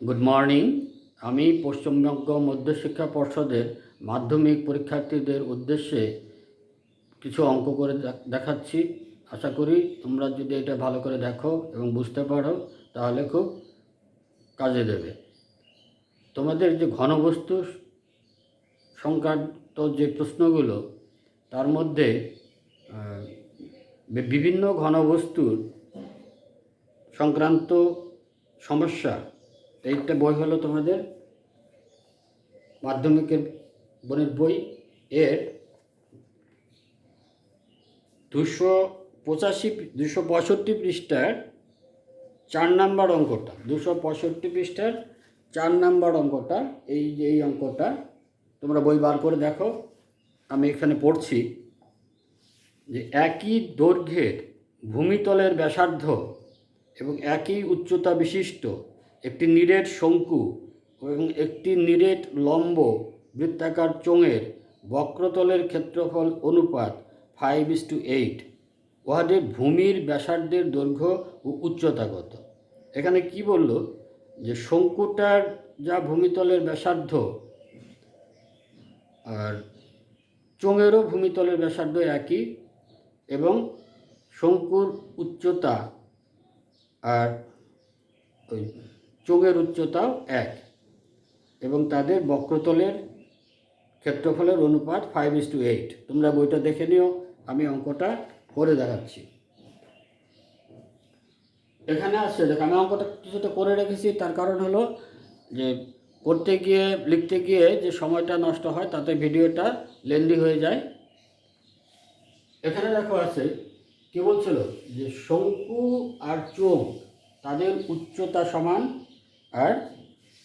Good morning আমি পশ্চিমবঙ্গ মধ্যশিক্ষা পর্ষদের মাধ্যমিক পরীক্ষার্থীদের উদ্দেশ্যে কিছু অঙ্ক করে দেখাচ্ছি। আশা করি তোমরা যদি এটা ভালো করে দেখো এবং বুঝতে পারো, তাহলে খুব কাজে দেবে। তোমাদের যে ঘনবস্তু সংক্রান্ত যে প্রশ্নগুলো, তার মধ্যে বিভিন্ন ঘনবস্তুর সংক্রান্ত সমস্যা এইটা বই হলো তোমাদের মাধ্যমিকের বনের বই এর দুশো পঁচাশি দুশো পঁয়ষট্টি পৃষ্ঠার চার নাম্বার অঙ্কটা, দুশো পঁয়ষট্টি পৃষ্ঠার চার নাম্বার অঙ্কটা, এই যে এই অঙ্কটা তোমরা বই বার করে দেখো। আমি এখানে পড়ছি যে একই দৈর্ঘ্যের ভূমিতলের ব্যাসার্ধ এবং একই উচ্চতা বিশিষ্ট একটি নিরেট শঙ্কু এবং একটি নিরেট লম্ব বৃত্তাকার চোঙের বক্রতলের ক্ষেত্রফল অনুপাত ফাইভ ইস টু এইট উহাদের ভূমির ব্যাসার্ধের দৈর্ঘ্য ও উচ্চতা কত? এখানে কি বলল? যে শঙ্কুটার যা ভূমিতলের ব্যাসার্ধ আর চোঙেরও ভূমিতলের ব্যাসার্ধ একই এবং শঙ্কুর উচ্চতা আর ওই চোঙের উচ্চতাও এক এবং তাদের বক্রতলের ক্ষেত্রফলের অনুপাত ফাইভ ইস টু এইট তোমরা বইটা দেখে নিও, আমি অঙ্কটা করে দেখাচ্ছি। এখানে আসছে, দেখো, আমি অঙ্কটা কিছুটা করে রেখেছি, তার কারণ হলো যে করতে গিয়ে, লিখতে গিয়ে যে সময়টা নষ্ট হয়, তাতে ভিডিওটা লেন্দি হয়ে যায়। এখানে দেখো আছে, কি বলছিল? যে শঙ্কু আর চোখ তাদের উচ্চতা সমান আর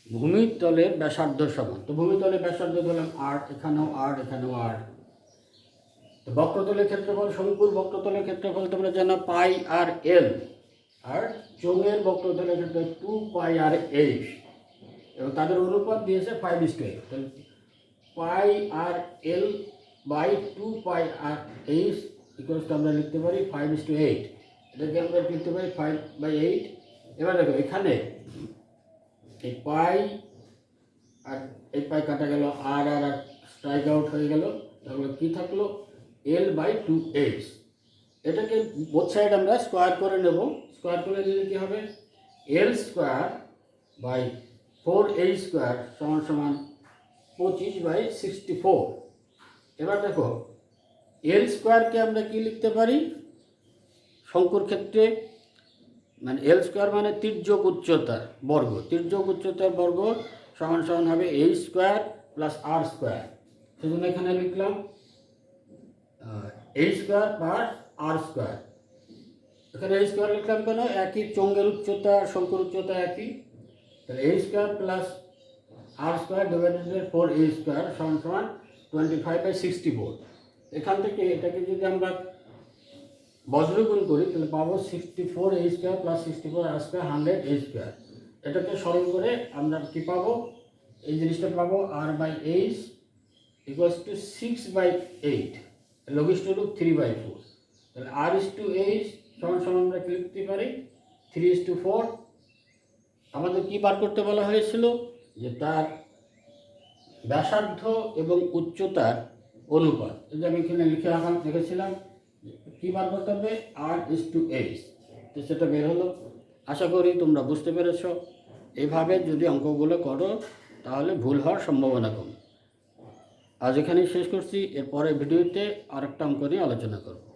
ভূমিতলের ব্যাসার্ধ সমান। তো ভূমিতলের ব্যাসার্ধ ধরলাম আট এখানেও আট এখানেও আট তো বক্রতলের ক্ষেত্রফল শঙ্কুর বক্রতলের ক্ষেত্রফল তোমরা জানো পাই আর এল আর চোঙের বক্রতলের ক্ষেত্রে টু পাই আর এইচ এবং তাদের অনুপাত দিয়েছে five to eight pi R L by two pi R eight equals আমরা লিখতে পারি ফাইভ ইস টু এইট এটাকে আমরা লিখতে পারি ফাইভ বাই এইট এবার দেখো, এখানে এই পাই আর এই পাই কাটা গেল আর আর আর স্ট্রাইক আউট হয়ে গেল। তাহলে কী থাকল? এল বাই টু এইচ এটাকে বোথ সাইড আমরা স্কোয়ার করে নেব। স্কোয়ার করে দিলে কী হবে? L square by four H square সমান সমান পঁচিশ বাই সিক্সটি ফোর এবার দেখো এল স্কোয়ারকে আমরা কি লিখতে পারি? শঙ্কুর ক্ষেত্রে মানে এল স্কোয়ার মানে তির্যক উচ্চতার বর্গ। তির্যক উচ্চতার বর্গ সমান সমান হবে এই স্কোয়ার প্লাস আর স্কোয়ার সেজন্য এখানে লিখলাম এই স্কোয়ার প্লাস আর স্কোয়ার এখানে এই স্কোয়ার লিখলাম কেন? একই চঙ্গের উচ্চতা, শঙ্কুর উচ্চতা একই। তাহলে এই square plus R square divided four A square সমান সমান twenty five by sixty four এখান থেকে এটাকে যদি আমরা বজ্রগুণ করি, তাহলে পাবো সিক্সটি ফোর এই square plus sixty four R square hundred এই স্কোয়ার এটাকে সরল করে আমরা কী পাবো? এই জিনিসটা পাবো R by H equals to six by eight লঘিষ্ঠ রূপ থ্রি বাই ফোর তাহলে আর ইস টু এইচ সমান সমান আমরা কি লিখতে পারি? থ্রি ইস টু ফোর আমাদের কী বার করতে বলা হয়েছিল? যে তার ব্যাসার্ধ এবং উচ্চতার অনুপাত। যে আমি এখানে লিখে রাখা লিখেছিলাম। কী বার করতে হবে? আর ইস টু এইচ তো সেটা বের হলো। আশা করি তোমরা বুঝতে পেরেছ। এভাবে যদি অঙ্কগুলো করো, তাহলে ভুল হওয়ার সম্ভাবনা কম। আজ এখানেই শেষ করছি। এরপরে ভিডিওতে আরেকটা অঙ্ক নিয়ে আলোচনা করব।